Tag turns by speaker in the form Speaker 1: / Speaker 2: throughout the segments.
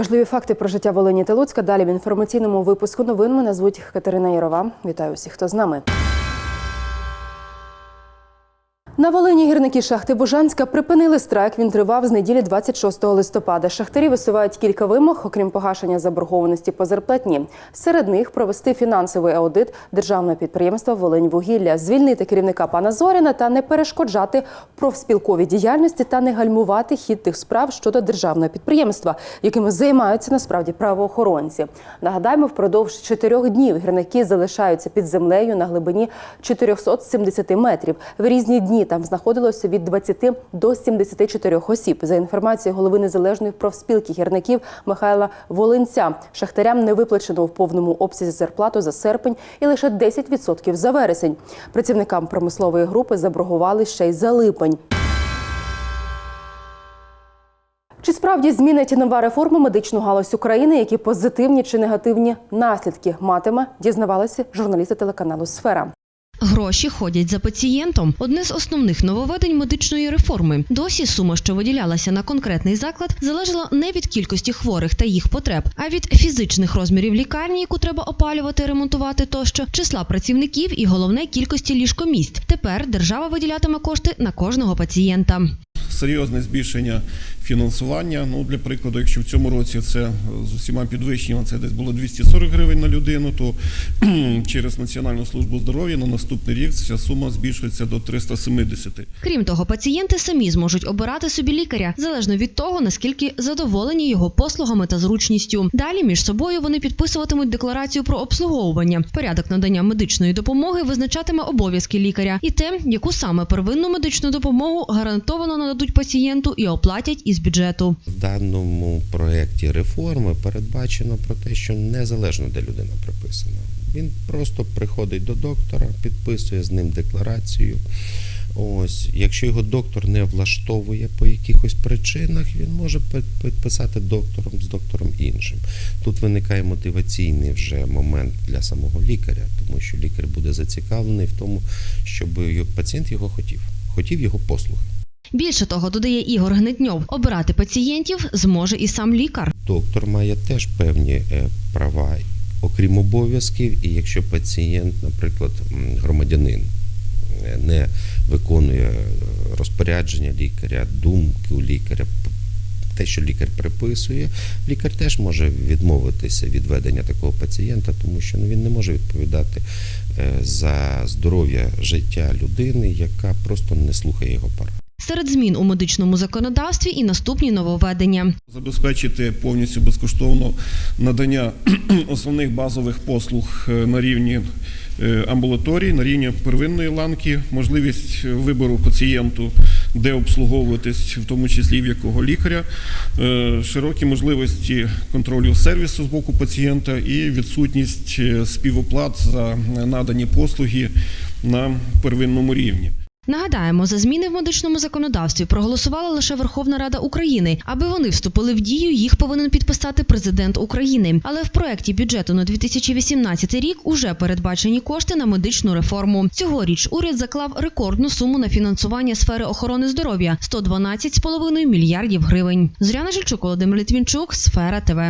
Speaker 1: Важливі факти про життя Волині та Луцька. Далі в інформаційному випуску новин мене звуть Катерина Ярова. Вітаю всіх, хто з нами. На Волині гірники шахти Бужанська припинили страйк. Він тривав з неділі 26 листопада. Шахтарі висувають кілька вимог, окрім погашення заборгованості по зарплатні. Серед них провести фінансовий аудит державного підприємства Волиньвугілля, звільнити керівника пана Зоріна та не перешкоджати профспілковій діяльності та не гальмувати хід тих справ щодо державного підприємства, якими займаються насправді правоохоронці. Нагадаємо, впродовж чотирьох днів гірники залишаються під землею на глибині 470 метрів. В різні дні там знаходилося від 20 до 74 осіб. За інформацією голови незалежної профспілки гірників Михайла Волинця, шахтарям не виплачено в повному обсязі зарплату за серпень і лише 10% за вересень. Працівникам промислової групи заборгували ще й за липень. Чи справді змінить нова реформа медичну галузь України, які позитивні чи негативні наслідки матиме, дізнавалися журналісти телеканалу Сфера.
Speaker 2: Гроші ходять за пацієнтом. Одне з основних нововведень медичної реформи. Досі сума, що виділялася на конкретний заклад, залежала не від кількості хворих та їх потреб, а від фізичних розмірів лікарні, яку треба опалювати, ремонтувати тощо, числа працівників і головне кількості ліжкомісць. Тепер держава виділятиме кошти на кожного пацієнта.
Speaker 3: Серйозне збільшення фінансування. Ну, для прикладу, якщо в цьому році це з усіма підвищеннями, це десь було 240 гривень на людину, то через Національну службу здоров'я на наступний рік ця сума збільшується до 370.
Speaker 2: Крім того, пацієнти самі зможуть обирати собі лікаря залежно від того, наскільки задоволені його послугами та зручністю. Далі між собою вони підписуватимуть декларацію про обслуговування. Порядок надання медичної допомоги визначатиме обов'язки лікаря і те, яку саме первинну медичну допомогу гарантовано нададуть пацієнту і оплатять із бюджету.
Speaker 4: В даному проєкті реформи передбачено про те, що незалежно де людина приписана. Він просто приходить до доктора, підписує з ним декларацію. Ось, якщо його доктор не влаштовує по якихось причинах, він може підписати доктором з доктором іншим. Тут виникає мотиваційний вже момент для самого лікаря, тому що лікар буде зацікавлений в тому, щоб пацієнт його хотів, хотів його послуги.
Speaker 2: Більше того, додає Ігор Гнетньов, обирати пацієнтів зможе і сам лікар.
Speaker 4: доктор має теж певні е, права, окрім обов'язків, і якщо пацієнт, наприклад, громадянин, е, не виконує е, розпорядження лікаря, думки у лікаря, те, що лікар приписує, лікар теж може відмовитися від ведення такого пацієнта, тому що ну, він не може відповідати за здоров'я життя людини, яка просто не слухає його порад.
Speaker 2: Серед змін у медичному законодавстві і наступні нововведення.
Speaker 3: Забезпечити повністю безкоштовно надання основних базових послуг е, на рівні е, амбулаторії, на рівні первинної ланки, можливість вибору пацієнту, де обслуговуватись, в тому числі в якого лікаря, е, широкі можливості контролю сервісу з боку пацієнта і відсутність співоплат за надані послуги на первинному рівні.
Speaker 2: Нагадаємо, за зміни в медичному законодавстві проголосувала лише Верховна Рада України. Аби вони вступили в дію, їх повинен підписати президент України. Але в проєкті бюджету на 2018 рік уже передбачені кошти на медичну реформу. Цьогоріч уряд заклав рекордну суму на фінансування сфери охорони здоров'я 112,5 мільярдів гривень. Зоряна Жильчук, Володимир Літвінчук, Сфера ТВ.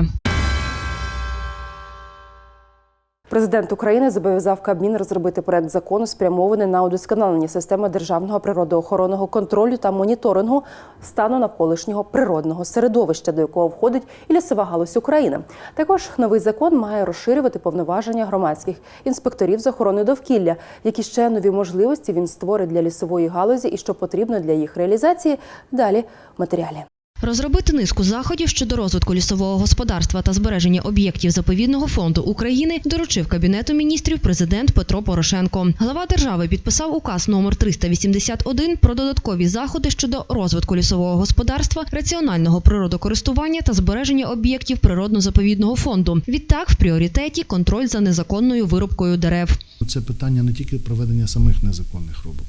Speaker 1: Президент України зобов'язав Кабмін розробити проект закону, спрямований на удосконалення системи державного природоохоронного контролю та моніторингу стану навколишнього природного середовища, до якого входить і лісова галузь України. Також новий закон має розширювати повноваження громадських інспекторів з охорони довкілля, які ще нові можливості він створить для лісової галузі і що потрібно для їх реалізації. Далі матеріалі.
Speaker 2: Розробити низку заходів щодо розвитку лісового господарства та збереження об'єктів заповідного фонду України доручив кабінету міністрів президент Петро Порошенко. Глава держави підписав указ номер 381 про додаткові заходи щодо розвитку лісового господарства, раціонального природокористування та збереження об'єктів природно-заповідного фонду. Відтак, в пріоритеті контроль за незаконною вирубкою дерев.
Speaker 5: Це питання не тільки проведення самих незаконних рубок,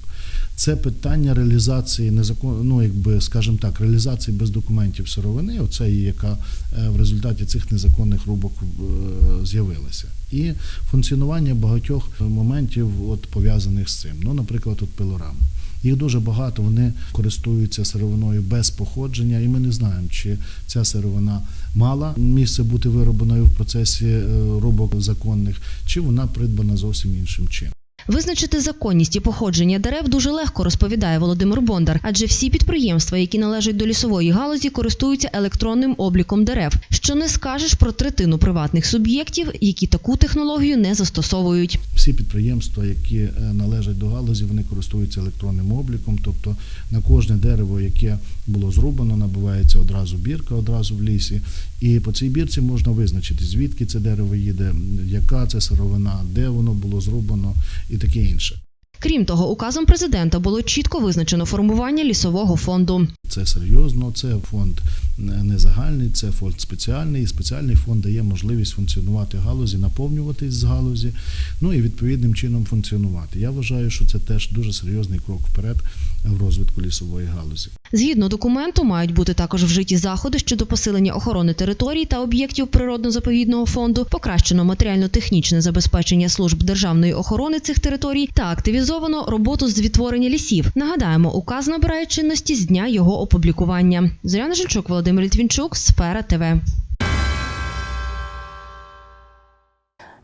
Speaker 5: це питання реалізації незакон, ну якби скажімо так, реалізації без документів сировини, оцеї, яка е, в результаті цих незаконних рубок е, з'явилася, і функціонування багатьох моментів, от пов'язаних з цим. Ну, наприклад, от пилорама. Їх дуже багато. Вони користуються сировиною без походження, і ми не знаємо, чи ця сировина мала місце бути виробленою в процесі е, рубок законних, чи вона придбана зовсім іншим чином.
Speaker 2: Визначити законність і походження дерев дуже легко, розповідає Володимир Бондар, адже всі підприємства, які належать до лісової галузі, користуються електронним обліком дерев. Що не скажеш про третину приватних суб'єктів, які таку технологію не застосовують.
Speaker 5: Всі підприємства, які е, належать до галузі, вони користуються електронним обліком. Тобто на кожне дерево, яке було зрубано, набувається одразу бірка, одразу в лісі. І по цій бірці можна визначити, звідки це дерево їде, яка це сировина, де воно було зрубано і таке інше.
Speaker 2: Крім того, указом президента було чітко визначено формування лісового фонду.
Speaker 5: Це серйозно, це фонд не загальний, це фонд спеціальний. І спеціальний фонд дає можливість функціонувати галузі, наповнюватись з галузі, ну і відповідним чином функціонувати. Я вважаю, що це теж дуже серйозний крок вперед в розвитку лісової галузі.
Speaker 2: Згідно документу, мають бути також вжиті заходи щодо посилення охорони територій та об'єктів природно-заповідного фонду, покращено матеріально-технічне забезпечення служб державної охорони цих територій та активізовано роботу з відтворення лісів. Нагадаємо, указ набирає чинності з дня його опублікування. Зоряна Жильчук, Володимир Літвінчук, Сфера ТВ.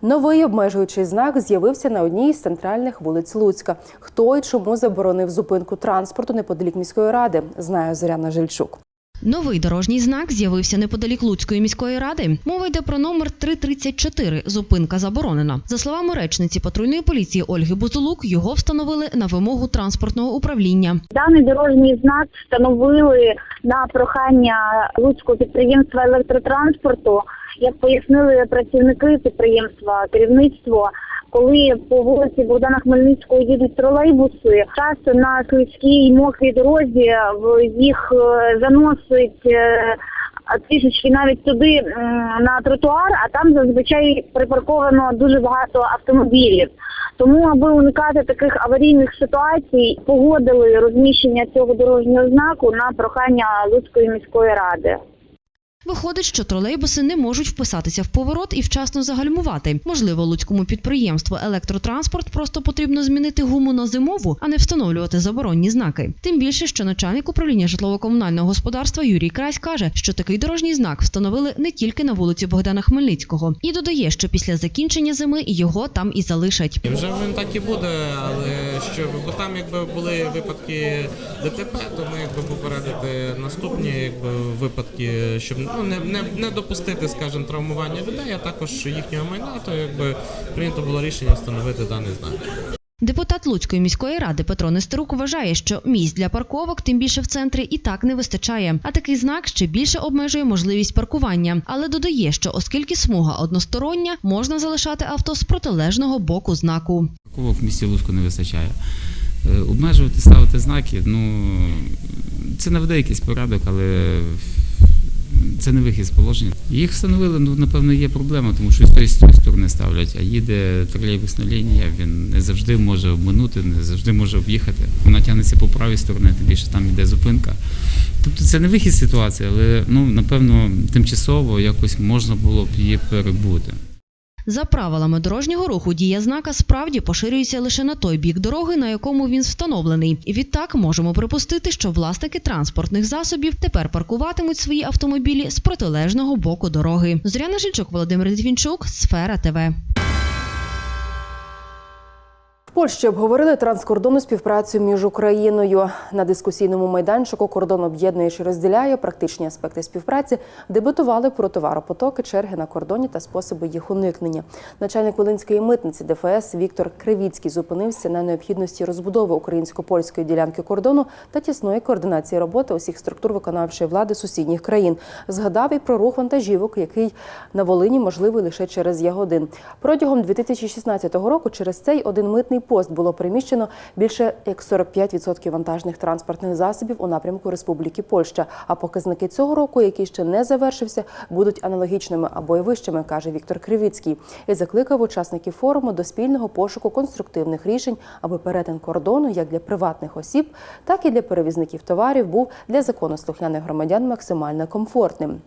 Speaker 1: Новий обмежуючий знак з'явився на одній із центральних вулиць Луцька. Хто і чому заборонив зупинку транспорту неподалік міської ради, знає Зоряна Жильчук.
Speaker 2: Новий дорожній знак з'явився неподалік Луцької міської ради. Мова йде про номер 334 Зупинка заборонена. За словами речниці патрульної поліції Ольги Бузулук, його встановили на вимогу транспортного управління.
Speaker 6: Даний дорожній знак встановили на прохання Луцького підприємства електротранспорту. Як пояснили працівники підприємства, керівництво, коли по вулиці Богдана Хмельницького їдуть тролейбуси, часто на слизькій мокрій дорозі в їх е, заносить е, трішечки навіть туди на тротуар, а там зазвичай припарковано дуже багато автомобілів. Тому, аби уникати таких аварійних ситуацій, погодили розміщення цього дорожнього знаку на прохання Луцької міської ради.
Speaker 2: Виходить, що тролейбуси не можуть вписатися в поворот і вчасно загальмувати. Можливо, луцькому підприємству електротранспорт просто потрібно змінити гуму на зимову, а не встановлювати заборонні знаки. Тим більше, що начальник управління житлово-комунального господарства Юрій Крась каже, що такий дорожній знак встановили не тільки на вулиці Богдана Хмельницького, і додає, що після закінчення зими його там і залишать.
Speaker 7: Вже він так і буде, але що бо там якби були випадки ДТП, то ми якби попередити наступні якби випадки, щоб ну не, не, не допустити, скажімо, травмування людей, а також їхнього майна, то якби прийнято було рішення встановити даний знак.
Speaker 2: Депутат Луцької міської ради Петро Нестерук вважає, що місць для парковок, тим більше в центрі, і так не вистачає. А такий знак ще більше обмежує можливість паркування. Але додає, що оскільки смуга одностороння, можна залишати авто з протилежного боку знаку.
Speaker 8: Парковок в місті Луцьку не вистачає. Е, Обмежувати, ставити знаки, ну це наведе якийсь порядок, але це не вихід з положення. Їх встановили, ну напевно, є проблема, тому що з тої з тої сторони ставлять, а їде тролейбусна лінія, він не завжди може обминути, не завжди може об'їхати. Вона тягнеться по правій стороні, тим більше там йде зупинка. Тобто це не вихід з ситуації, але ну напевно тимчасово якось можна було б її перебути.
Speaker 2: За правилами дорожнього руху дія знака справді поширюється лише на той бік дороги, на якому він встановлений. І відтак можемо припустити, що власники транспортних засобів тепер паркуватимуть свої автомобілі з протилежного боку дороги. Зоряна Жильчук, Володимир Літвінчук, Сфера ТВ.
Speaker 1: Польщі обговорили транскордонну співпрацю між Україною на дискусійному майданчику. Кордон об'єднує чи розділяє практичні аспекти співпраці. Дебатували про товаропотоки, черги на кордоні та способи їх уникнення. Начальник Волинської митниці ДФС Віктор Кривіцький зупинився на необхідності розбудови українсько-польської ділянки кордону та тісної координації роботи усіх структур виконавчої влади сусідніх країн. Згадав і про рух вантажівок, який на Волині можливий лише через Ягодин. Протягом 2016 року через цей один митний пост було приміщено більше як 45% вантажних транспортних засобів у напрямку Республіки Польща. А показники цього року, який ще не завершився, будуть аналогічними або й вищими, каже Віктор Кривіцький. І закликав учасників форуму до спільного пошуку конструктивних рішень, аби перетин кордону як для приватних осіб, так і для перевізників товарів був для законослухняних громадян максимально комфортним.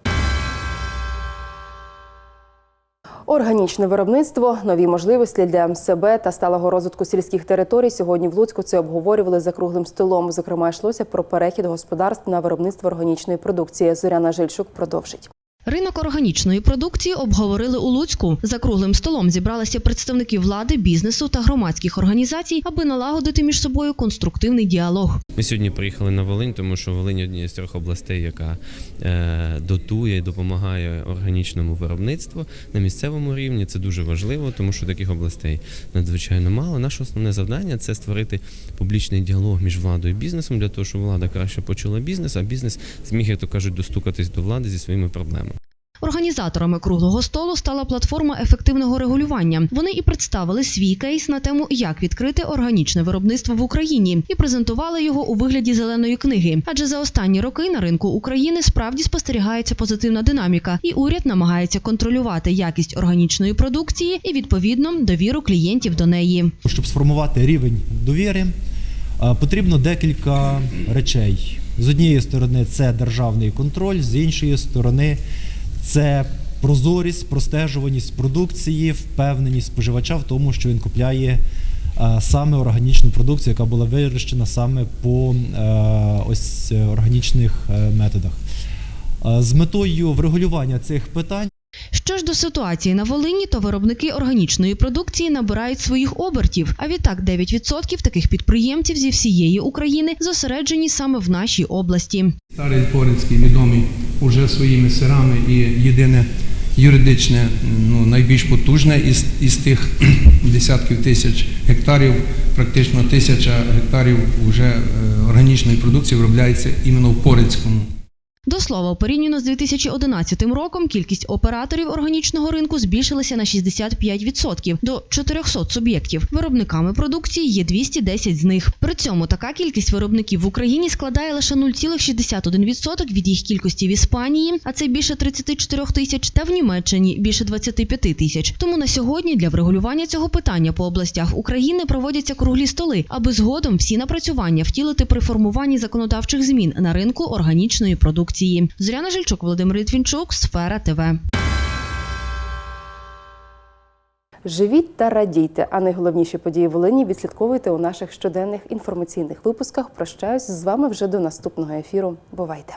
Speaker 1: Органічне виробництво, нові можливості для МСБ та сталого розвитку сільських територій. Сьогодні в Луцьку це обговорювали за круглим столом. Зокрема, йшлося про перехід господарств на виробництво органічної продукції. Зоряна Жильчук продовжить.
Speaker 2: Ринок органічної продукції обговорили у Луцьку. За круглим столом зібралися представники влади, бізнесу та громадських організацій, аби налагодити між собою конструктивний діалог.
Speaker 9: Ми сьогодні приїхали на Волинь, тому що Волинь однією з трьох областей, яка е, дотує і допомагає органічному виробництву на місцевому рівні. Це дуже важливо, тому що таких областей надзвичайно мало. Наше основне завдання це створити публічний діалог між владою і бізнесом для того, щоб влада краще почула бізнес, а бізнес зміг, як то кажуть, достукатись до влади зі своїми проблемами.
Speaker 2: Організаторами круглого столу стала платформа ефективного регулювання. Вони і представили свій кейс на тему, як відкрити органічне виробництво в Україні, і презентували його у вигляді зеленої книги. Адже за останні роки на ринку України справді спостерігається позитивна динаміка, і уряд намагається контролювати якість органічної продукції і відповідно довіру клієнтів до неї.
Speaker 10: Щоб сформувати рівень довіри, потрібно декілька речей. З однієї сторони, це державний контроль, з іншої сторони, це прозорість, простежуваність продукції, впевненість споживача в тому, що він купляє е, саме органічну продукцію, яка була вирощена саме по е, ось е, органічних методах. З метою врегулювання цих питань.
Speaker 2: Що ж до ситуації на Волині, то виробники органічної продукції набирають своїх обертів. А відтак 9% таких підприємців зі всієї України зосереджені саме в нашій області.
Speaker 11: Старий Поринський відомий уже своїми сирами і єдине юридичне, ну найбільш потужне із, із тих десятків тисяч гектарів, практично тисяча гектарів вже е, органічної продукції виробляється іменно в Поринському.
Speaker 2: До слова, порівняно з 2011 роком кількість операторів органічного ринку збільшилася на 65% до 400 суб'єктів. Виробниками продукції є 210 з них. При цьому така кількість виробників в Україні складає лише 0,61% від їх кількості в Іспанії, а це більше 34 тисяч, та в Німеччині більше 25 тисяч. Тому на сьогодні для врегулювання цього питання по областях України проводяться круглі столи, аби згодом всі напрацювання втілити при формуванні законодавчих змін на ринку органічної продукції. Зоряна Жильчук, Володимир Літвінчук, Сфера ТВ.
Speaker 1: Живіть та радійте. А найголовніші події Волині відслідковуйте у наших щоденних інформаційних випусках. Прощаюсь з вами вже до наступного ефіру. Бувайте!